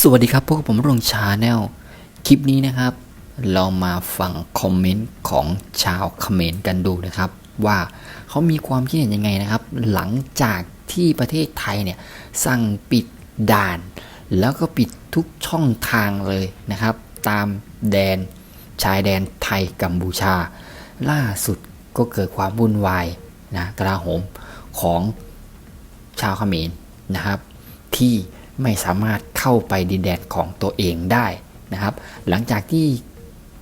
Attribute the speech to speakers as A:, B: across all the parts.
A: สวัสดีครับพวกบผมรงชาแนลคลิปนี้นะครับ เรามาฟังคอมเมนต์ของชาวเขมรกันดูนะครับ ว่าเขามีความคิดเห็นยังไงนะครับ หลังจากที่ประเทศไทยเนี่ยสั่งปิดด่าน แล้วก็ปิดทุกช่องทางเลยนะครับ ตามแดนชายแดนไทยกัมพูชา ล่าสุดก็เกิดความวุ่นวายนะกระหมของชาวเขมรนะครับ ที่ ไม่สามารถเข้าไปดินแดนของตัวเองได้นะครับ หลังจากที่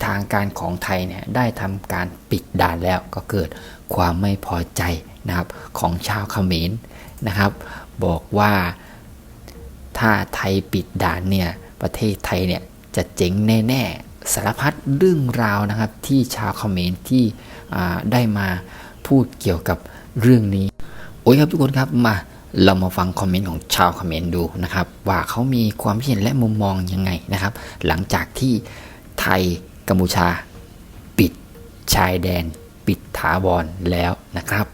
A: ทางการของไทยเนี่ยได้ทำการปิดด่านแล้วก็เกิดความไม่พอใจนะครับของชาวเขมรนะครับ บอกว่าถ้าไทยปิดด่านเนี่ยประเทศไทยเนี่ยจะเจ๊งแน่ๆสารพัดเรื่องราวนะครับที่ชาวเขมรที่ได้มาพูดเกี่ยวกับเรื่องนี้ โอ้ยครับทุกคนครับมา เรามาฟังคอมเมนต์ของชาวคอมเขมรดูนะครับ ว่าเขามีความคิดเห็นและมุมมองยังไงนะครับ หลังจากที่ไทยกัมพูชา ปิดชายแดน ปิดถาวรแล้วนะครับ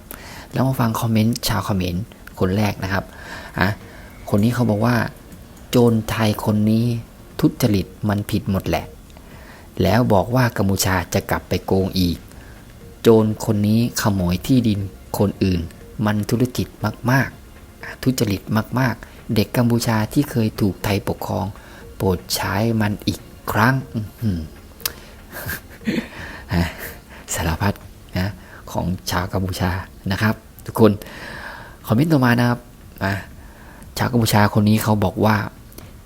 A: เรามาฟังคอมเมนต์ชาวคอมเขมรคนแรกนะครับอะคนนี้เขาบอกว่า โจรไทยคนนี้ทุจริตมันผิดหมดแหละ แล้วบอกว่ากัมพูชาจะกลับไปโกงอีก โจรคนนี้ขโมยที่ดินคนอื่น มันธุรกิจมากๆ อะทุจริตมากๆ เด็กกัมพูชาที่เคยถูกไทยปกครอง โปรดใช้มันอีกครั้งสารพัดนะของชาวกัมพูชานะครับ ทุกคนคอมเมนต์ต่อมานะครับอะชาวกัมพูชาคนนี้เขาบอกว่า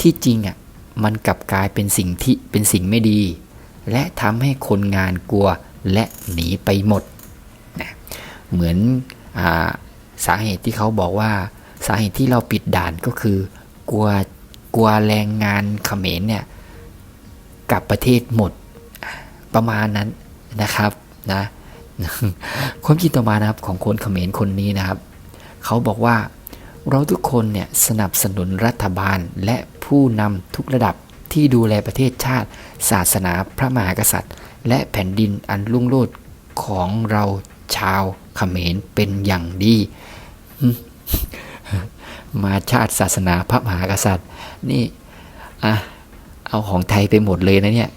A: ที่จริงอะมันกลับกลายเป็นสิ่งที่เป็นสิ่งไม่ดี และทำให้คนงานกลัวและหนีไปหมดนะเหมือนอสาเหตุที่เขาบอกว่า สาเหตุที่เราปิดด่านก็คือกลัวกลัวแรงงานเขมรเนี่ยกลับประเทศหมดประมาณนั้นนะครับนะความคิดต่อมานะครับของคนเขมรคนนี้นะครับ เขาบอกว่าเราทุกคนเนี่ยสนับสนุนรัฐบาลและผู้นำทุกระดับที่ดูแลประเทศชาติ ศาสนาพระมหากษัตริย์ และแผ่นดินอันรุ่งโรจน์ของเราชาวเขมรเป็นอย่างดี มาชาติศาสนาพระมหากษัตริย์ นี่อะเอาของไทยไปหมดเลยนะเนี่ย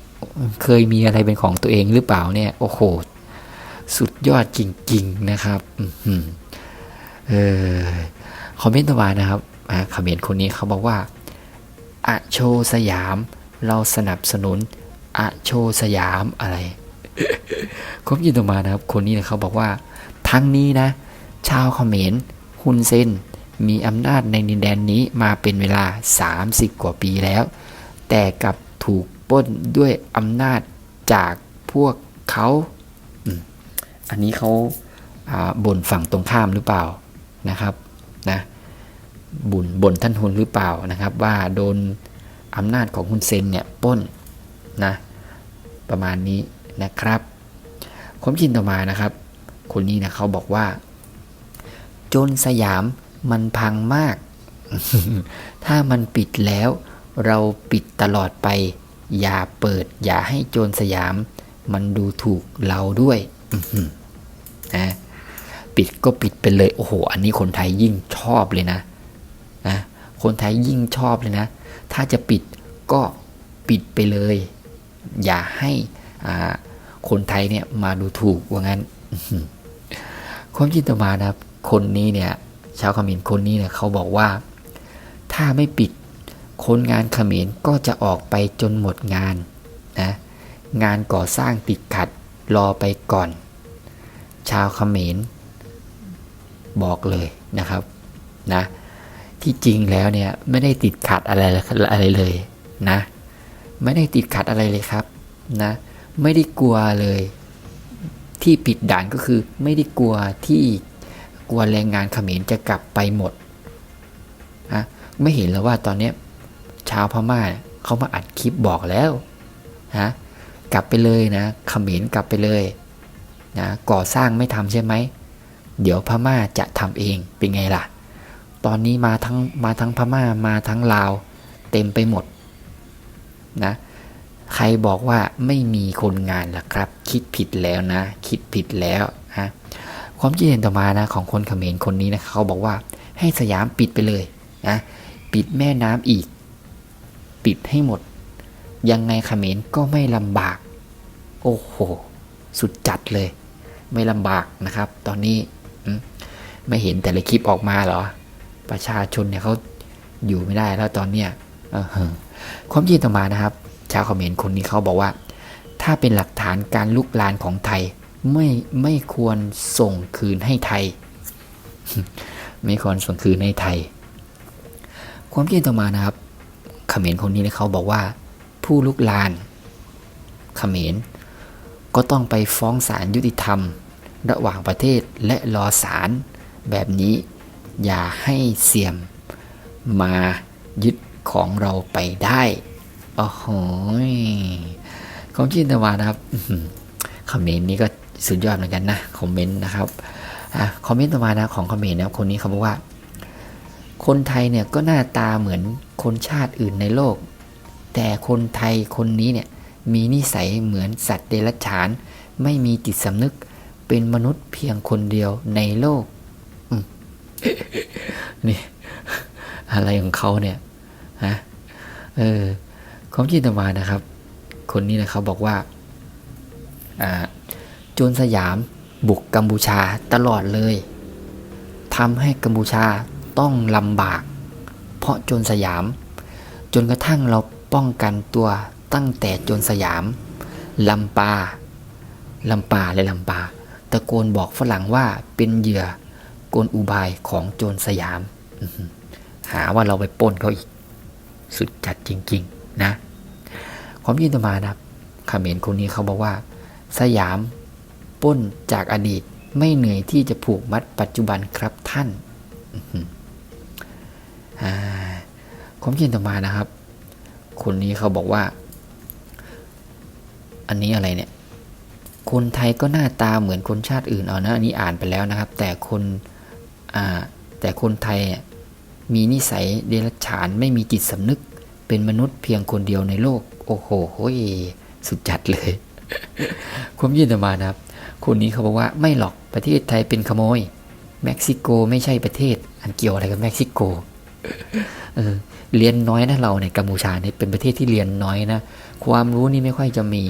A: เคยมีอะไรเป็นของตัวเองหรือเปล่าเนี่ย โอ้โห สุดยอดจริง ๆ นะครับเออคอมเมนต์ต่อมานะครับอ่าเขมรคนนี้เขาบอกว่าอโชสยาม เราสนับสนุนอโชสยามอะไรคอมเมนต์ต่อมานะครับ คนนี้นะเขาบอกว่า ทั้งนี้นะ ชาวคอมเขมรฮุนเซน มีอำนาจในดินแดนนี้มาเป็นเวลา 30 กว่าปีแล้ว แต่กับถูกป้นด้วยอำนาจจากพวกเขาอันนี้เขาบ่นฝั่งตรงข้ามหรือเปล่านะครับนะบุญบ่นท่านฮุนหรือเปล่านะครับ ว่าโดนอำนาจของฮุนเซนเนี่ยป้นนะประมาณนี้นะครับความคิดต่อมานะครับ คนนี้นะเขาบอกว่าจรสยาม มันพังมาก ถ้ามันปิดแล้ว เราปิดตลอดไป อย่าเปิด อย่าให้โจรสยาม มันดูถูกเราด้วยนะปิดก็ปิดไปเลย โอ้โห อันนี้คนไทยยิ่งชอบเลยนะนะคนไทยยิ่งชอบเลยนะ ถ้าจะปิดก็ปิดไปเลย อย่าให้คนไทยเนี่ยมาดูถูกว่างั้นข้อหือความคิดต่อมานะครับคนนี้เนี่ย ชาวเขมรคนนี้เนี่ยเขาบอกว่า ถ้าไม่ปิดคนงานเขมรก็จะออกไปจนหมดงานนะงานก่อสร้างติดขัดรอไปก่อน ชาวเขมรบอกเลยนะครับนะที่จริงแล้วเนี่ยไม่ได้ติดขัดอะไรอะไรเลยนะไม่ได้ติดขัดอะไรเลยครับนะไม่ได้กลัวเลย ที่ปิดด่านก็คือไม่ได้กลัวที่ ลัวแรงงานเขมรจะกลับไปหมดนะไม่เห็นแล้วว่าตอนนี้ชาวพม่าเขามาอัดคลิปบอกแล้วนะกลับไปเลยนะเขมรกลับไปเลยนะก่อสร้างไม่ทำใช่ไหม เดี๋ยวพม่าจะทำเองเป็นไงล่ะ ตอนนี้มาทั้งมาทั้งพม่ามาทั้งลาว เต็มไปหมดนะใครบอกว่าไม่มีคนงานล่ะครับ คิดผิดแล้วนะ คิดผิดแล้วฮะ ความคิดเห็นต่อมานะของคนเขมรคนนี้นะเขาบอกว่าให้สยามปิดไปเลยนะปิดแม่น้ำอีก ปิดให้หมด ยังไงเขมรก็ไม่ลำบาก โอ้โห สุดจัดเลย ไม่ลำบากนะครับ ตอนนี้ไม่เห็นแต่ละคลิปออกมาเหรอ ประชาชนเนี่ยเขาอยู่ไม่ได้แล้วตอนเนี้ยความจริงต่อมานะครับ ชาวเขมรคนนี้เขาบอกว่า ถ้าเป็นหลักฐานการลุกลานของไทย ไม่ไม่ควรส่งคืนให้ไทย ไม่ควรส่งคืนให้ไทย ความคิดต่อมานะครับเขมรคนนี้เขาบอกว่า ผู้ลุกลานเขมรก็ต้องไปฟ้องศาลยุติธรรม ระหว่างประเทศและรอศาลแบบนี้อย่าให้เสี่ยมมายึดของเราไปได้โอ้โหความคิดต่อมานะครับอื้อหือคอมเมนต์นี้ก็ สุดยอดเหมือนกันนะคอมเมนต์นะครับอะคอมเมนต์ต่อมานะของคอมเมนต์นะครับคนนี้เขาบอกว่า คนไทยเนี่ยก็หน้าตาเหมือนคนชาติอื่นในโลก แต่คนไทยคนนี้เนี่ยมีนิสัยเหมือนสัตว์เดรัจฉาน ไม่มีจิตสำนึกเป็นมนุษย์เพียงคนเดียวในโลกนี่อะไรของเขาเนี่ยฮะเออความคิดต่อมานะครับ คนนี้นะเขาบอกว่าอ่า จรสยามบุกกัมพูชาตลอดเลยทำให้กัมพูชาต้องลำบาก เพราะโจรสยาม จนกระทั่งเราป้องกันตัวตั้งแต่โจรสยามลำปาลำปาและลำปา ตะโกนบอกฝรั่งว่าเป็นเหยื่อกลอุบายของโจรสยาม หาว่าเราไปป้นเขาอีก สุดจัดจริง ๆ นะ ความยินต่อมานะครับเขมรคนนี้เขาบอกว่า สยาม ปล้นจากอดีตไม่เหนื่อยที่จะผูกมัดปัจจุบันครับท่านความคิดต่อมานะครับ คนนี้เขาบอกว่า อันนี้อะไรเนี่ย คนไทยก็หน้าตาเหมือนคนชาติอื่นเอานะอันนี้อ่านไปแล้วนะครับ แต่คนแต่คนไทยมีนิสัยเดรัจฉานไม่มีจิตสำนึก เป็นมนุษย์เพียงคนเดียวในโลก โอ้โหโหสุดจัดเลย ความยืนต่อมานะครับ คนนี้เขาบอกว่าไม่หรอกประเทศไทยเป็นขโมย เม็กซิโกไม่ใช่ประเทศ อันเกี่ยวอะไรกับเม็กซิโกเออเรียนน้อยนะเราเนี่ยกัมพูชาเนี่ยเป็นประเทศที่เรียนน้อยนะ ความรู้นี่ไม่ค่อยจะมี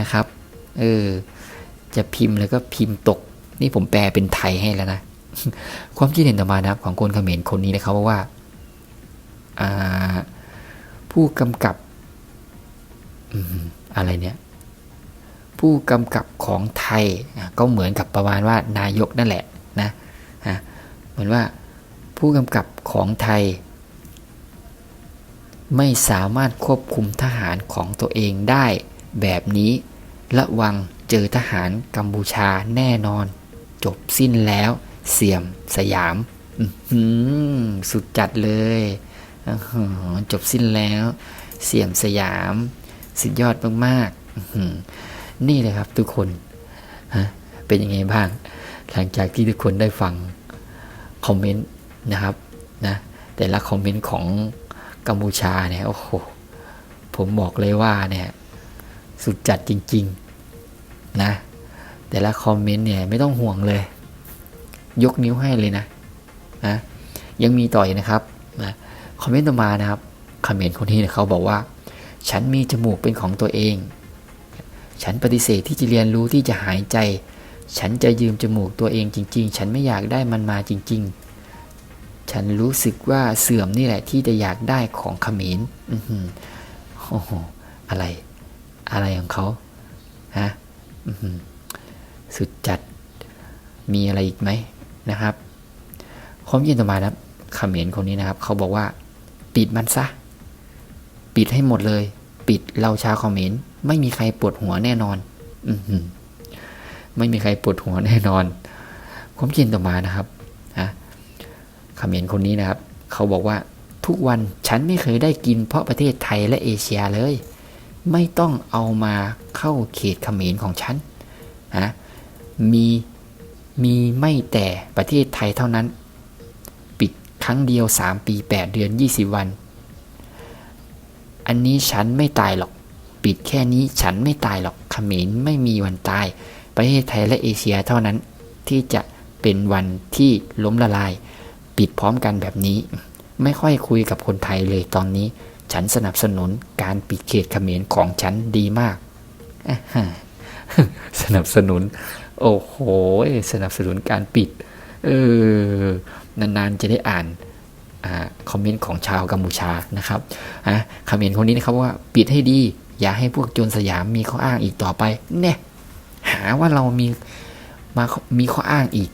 A: นะครับ เออ จะพิมพ์แล้วก็พิมพ์ตก นี่ผมแปลเป็นไทยให้แล้วนะ ความคิดเห็นต่อมานะครับ ของคนเขมรคนนี้นะครับอกว่าผู้กำกับอะไรเนี่ย ผู้กำกับของไทยก็เหมือนกับประมาณว่านายกนั่นแหละนะเหมือนว่าผู้กำกับของไทย ไม่สามารถควบคุมทหารของตัวเองได้แบบนี้ ระวังเจอทหารกัมพูชาแน่นอน จบสิ้นแล้วเสียมสยามสุดจัดเลยจบสิ้นแล้ว เสียมสยาม สุดยอดมากๆ นี่เลยครับ ทุกคนฮะเป็นยังไงบ้าง หลังจากที่ทุกคนได้ฟังคอมเมนต์นะครับนะแต่ละคอมเมนต์ของกัมพูชาเนี่ยโอ้โหผมบอกเลยว่าเนี่ยสุดจัดจริงๆนะแต่ละคอมเมนต์เนี่ยไม่ต้องห่วงเลย ยกนิ้วให้เลยนะนะยังมีต่ออีกนะครับนะคอมเมนต์ต่อมานะครับคอมเมนต์คนนี้เนี่ยเขาบอกว่า ฉันมีจมูกเป็นของตัวเอง ฉันปฏิเสธที่จะเรียนรู้ที่จะหายใจ ฉันจะยืมจมูกตัวเองจริง ๆ ฉันไม่อยากได้มันมาจริง ๆ ฉันรู้สึกว่าเสื่อมนี่แหละที่จะอยากได้ของขมรอื้อหือโอ้โหอะไร อะไรของเขาฮะสุดจัดมีอะไรอีกไหมนะครับความยินต่อมานะครับเขมรคนนี้นะครับ เขาบอกว่า ปิดมันซะ ปิดให้หมดเลย ปิดเราชาวเขมร ไม่มีใครปวดหัวแน่นอน อืไม่มีใครปวดหัวแน่นอน ความยินต่อมานะครับนะเขมรคนนี้นะครับ เขาบอกว่าทุกวันฉันไม่เคยได้กินเพราะประเทศไทยและเอเชียเลย ไม่ต้องเอามาเข้าเขตเขมรของฉันนะมีมีไม่แต่ประเทศไทยเท่านั้น ปิดครั้งเดียว 3 ปี 8 เดือน 20 วัน อันนี้ฉันไม่ตายหรอก ปิดแค่นี้ฉันไม่ตายหรอกเขมรไม่มีวันตาย ประเทศไทยและเอเชียเท่านั้นที่จะเป็นวันที่ล้มละลาย ปิดพร้อมกันแบบนี้ ไม่ค่อยคุยกับคนไทยเลยตอนนี้ ฉันสนับสนุนการปิดเขตเขมรของฉันดีมากสนับสนุน โอ้โห สนับสนุนการปิด เออนานๆจะได้อ่านอคอมเมนต์ของชาวกัมพูชานะครับอะคอมเมนต์คนนี้นะครับว่าปิดให้ดี อย่าให้พวกโจรสยามมีข้ออ้างอีกต่อไป เนี่ย หาว่าเรามีมามีข้ออ้างอีก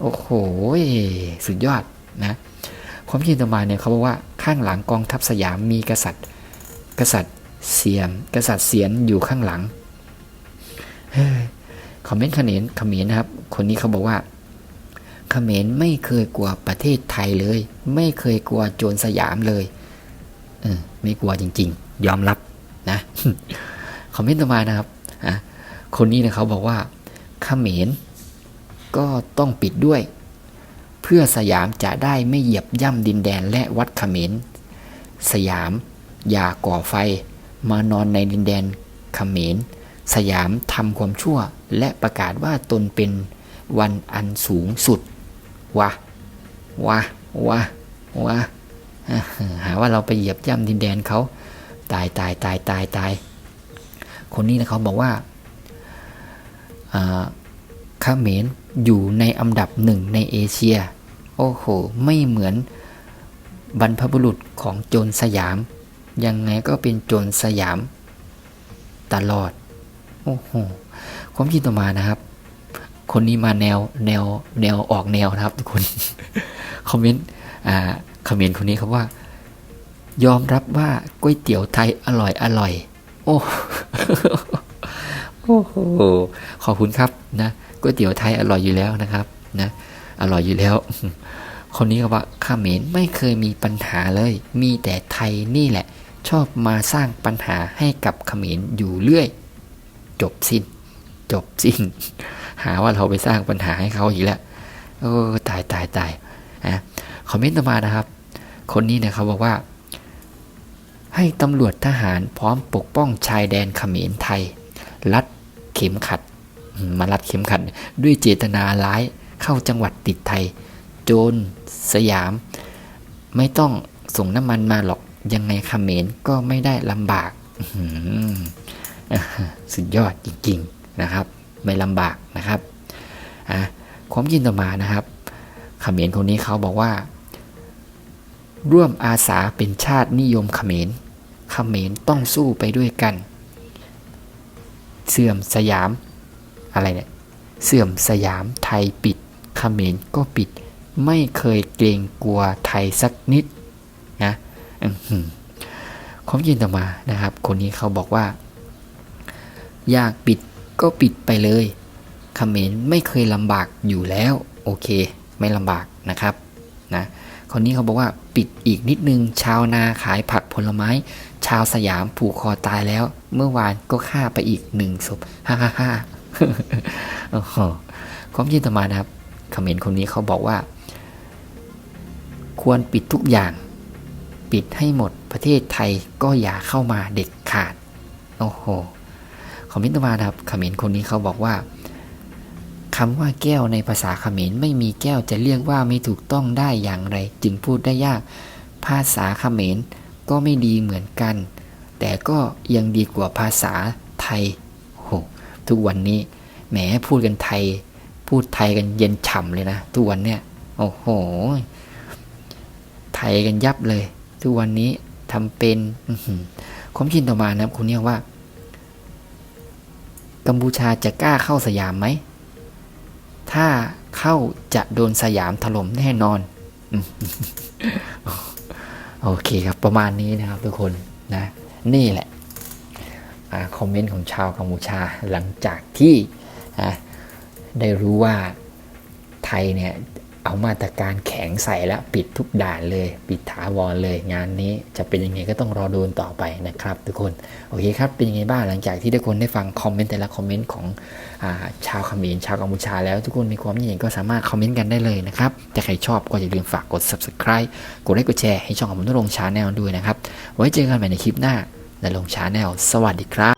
A: โอ้โห สุดยอดนะ ความคิดต่อมาเนี่ยเขาบอกว่าข้างหลังกองทัพสยามมีกษัตริย์ กษัตริย์เสียม กษัตริย์เสียนอยู่ข้างหลังเฮ้ยคอมเมนต์เขมรเขมรนะครับ คนนี้เขาบอกว่าเขมรไม่เคยกลัวประเทศไทยเลย ไม่เคยกลัวโจรสยามเลยเออไม่กลัวจริง ๆ ยอมรับ นะคอมเมนต์ต่อมานะครับอะคนนี้นะเขาบอกว่าเขมรก็ต้องปิดด้วย เพื่อสยามจะได้ไม่เหยียบย่ำดินแดนและวัดเขมรสยามอย่าก่อไฟ มานอนในดินแดนเขมรสยามทำความชั่ว และประกาศว่าตนเป็นวันอันสูงสุดวะวะวะวะหาว่าเราไปเหยียบย่ำดินแดนเขา ตายตายตายตายตายคนนี้นะเขาบอกว่าอ่าเขมรอยู่ในอันดับหนึ่งในเอเชีย โอ้โห ไม่เหมือนบรรพบุรุษของโจรสยาม ยังไงก็เป็นโจรสยามตลอด โอ้โห ความคิดต่อมานะครับ คนนี้มาแนวแนวแนวออกแนวนะครับทุกคน คอมเมนต์ อ่า คอมเมนต์คนนี้ครับว่า ยอมรับว่าก๋วยเตี๋ยวไทยอร่อยอร่อย โอ้โอ้โหขอบคุณครับนะก๋วยเตี๋ยวไทยอร่อยอยู่แล้วนะครับนะอร่อยอยู่แล้ว คนนี้ก็ว่าข้าเมรไม่เคยมีปัญหาเลย มีแต่ไทยนี่แหละ ชอบมาสร้างปัญหาให้กับเขมรอยู่เรื่อย จบสิ้น จบสิ้น หาว่าเราไปสร้างปัญหาให้เขาอีกแล้วโอ้ตายตายตายนะคอมเมนต์ต่อมานะครับ คนนี้นี่ยเขาบอกว่า ให้ตำรวจทหารพร้อมปกป้องชายแดนเขมรไทย รัดเข็มขัด มารัดเข็มขัด ด้วยเจตนาร้ายเข้าจังหวัดติดไทย โจรสยาม ไม่ต้องส่งน้ำมันมาหรอกยังไงเขมรก็ไม่ได้ลำบากสุดยอดจริงๆนะครับ ไม่ลำบากนะครับความยินต่อมานะครับเขมรคนนี้เขาบอกว่า ร่วมอาสาเป็นชาตินิยมเขมร ขมรต้องสู้ไปด้วยกัน เสื่อมสยามอะไรเนี่ยเสื่อมสยามไทยปิดเขมรก็ปิด ไม่เคยเกรงกลัวไทยสักนิดนะอื้อหือความยินต่อมานะครับ คนนี้เขาบอกว่า อยากปิดก็ปิดไปเลยเขมรไม่เคยลำบากอยู่แล้ว โอเค ไม่ลำบากนะครับนะคนนี้เขาบอกว่าปิดอีกนิดนึงชาวนาขายผักผลไม้ ชาวสยามผูกคอตายแล้ว เมื่อวานก็ฆ่าไปอีกหนึ่งศพฮ่าฮ่าฮ่าโอ้โหความยินต่อมานะครับคอมเขมรคนนี้เขาบอกว่า ควรปิดทุกอย่าง ปิดให้หมดประเทศไทยก็อย่าเข้ามาเด็ดขาด โอ้โหคอมเมนต์ต่อมานะครับคอมเขมรคนนี้เขาบอกว่าคำว่าแก้วในภาษาเขมรไม่มีแก้วจะเรียกว่าไม่ถูกต้องได้อย่างไร จึงพูดได้ยาก ภาษาเขมร ก็ไม่ดีเหมือนกัน แต่ก็ยังดีกว่าภาษาไทยโหทุกวันนี้แหมพูดกันไทย พูดไทยกันเย็นฉ่ำเลยนะ ทุกวันเนี่ยโอ้โห ไทยกันยับเลย ทุกวันนี้ทำเป็นความคิดต่อมานะครับคุณเนี่ยว่า กัมพูชาจะกล้าเข้าสยามไหม ถ้าเข้าจะโดนสยามถล่มแน่นอน โอเคครับ ประมาณนี้นะครับทุกคนนะ นี่แหละอคอมเมนต์ของชาวกัมพูชาหลังจากที่ได้รู้ว่าไทยเนี่ย เอามาตรการแข็งใส่แล้วปิดทุกด่านเลย ปิดถาวรเลย งานนี้จะเป็นยังไงก็ต้องรอดูต่อไปนะครับ ทุกคนโอเคครับเป็นยังไงบ้างหลังจากที่ทุกคนได้ฟังคอมเมนต์แต่ละคอมเมนต์ของอาชาวเขมรชาวกัมพูชาแล้วทุกคนมีความคิดเห็นก็สามารถคอมเมนต์กันได้เลยนะครับถ้าใครชอบก็อย่าลืมฝากกด subscribe กดไลค์กดแชร์ให้ช่องของผมต้องลงชาแนลด้วยนะครับไว้เจอกันใหม่ในคลิปหน้าในลงชาแนลสวัสดีครับ